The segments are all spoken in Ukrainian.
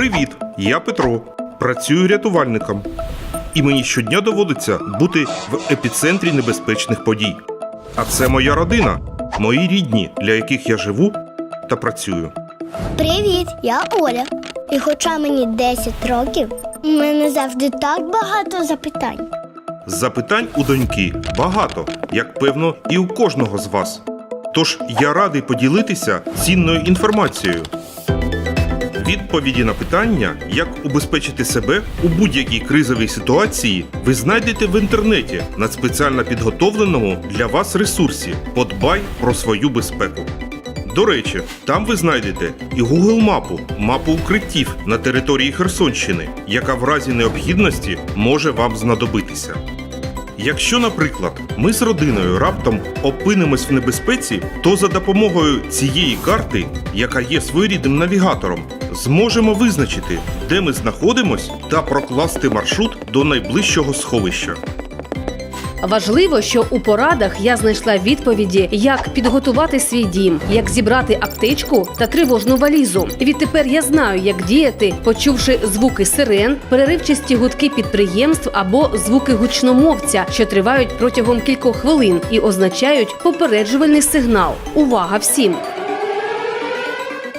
Привіт! Я Петро. Працюю рятувальником. І мені щодня доводиться бути в епіцентрі небезпечних подій. А це моя родина, мої рідні, для яких я живу та працюю. Привіт, я Оля. І хоча мені 10 років, у мене завжди так багато запитань. Запитань у доньки багато, як певно, і у кожного з вас. Тож я радий поділитися цінною інформацією. Відповіді на питання, як убезпечити себе у будь-якій кризовій ситуації, ви знайдете в інтернеті на спеціально підготовленому для вас ресурсі Подбай про свою безпеку. До речі, там ви знайдете і Google мапу, мапу укриттів на території Херсонщини, яка в разі необхідності може вам знадобитися. Якщо, наприклад, ми з родиною раптом опинимось в небезпеці, то за допомогою цієї карти, яка є своєрідним навігатором, зможемо визначити, де ми знаходимось, та прокласти маршрут до найближчого сховища. Важливо, що у порадах я знайшла відповіді, як підготувати свій дім, як зібрати аптечку та тривожну валізу. Відтепер я знаю, як діяти, почувши звуки сирен, переривчасті гудки підприємств або звуки гучномовця, що тривають протягом кількох хвилин і означають попереджувальний сигнал. Увага всім!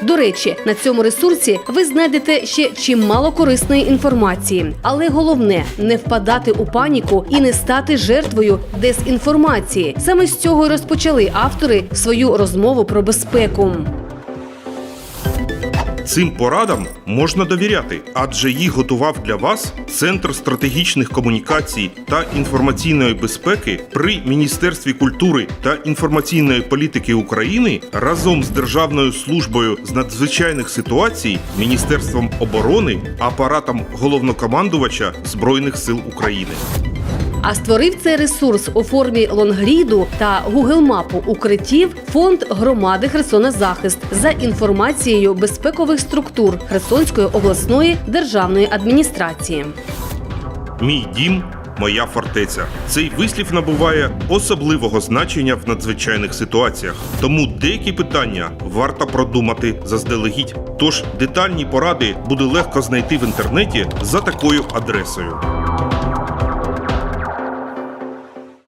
До речі, на цьому ресурсі ви знайдете ще чимало корисної інформації. Але головне не впадати у паніку і не стати жертвою дезінформації. Саме з цього й розпочали автори свою розмову про безпеку. Цим порадам можна довіряти, адже їх готував для вас Центр стратегічних комунікацій та інформаційної безпеки при Міністерстві культури та інформаційної політики України разом з Державною службою з надзвичайних ситуацій, Міністерством оборони, апаратом головнокомандувача Збройних сил України. А створив цей ресурс у формі лонгріду та гугл-мапу укриттів фонд громади Херсона Захист за інформацією безпекових структур Херсонської обласної державної адміністрації. Мій дім. Моя фортеця. Цей вислів набуває особливого значення в надзвичайних ситуаціях. Тому деякі питання варто продумати заздалегідь. Тож детальні поради буде легко знайти в інтернеті за такою адресою.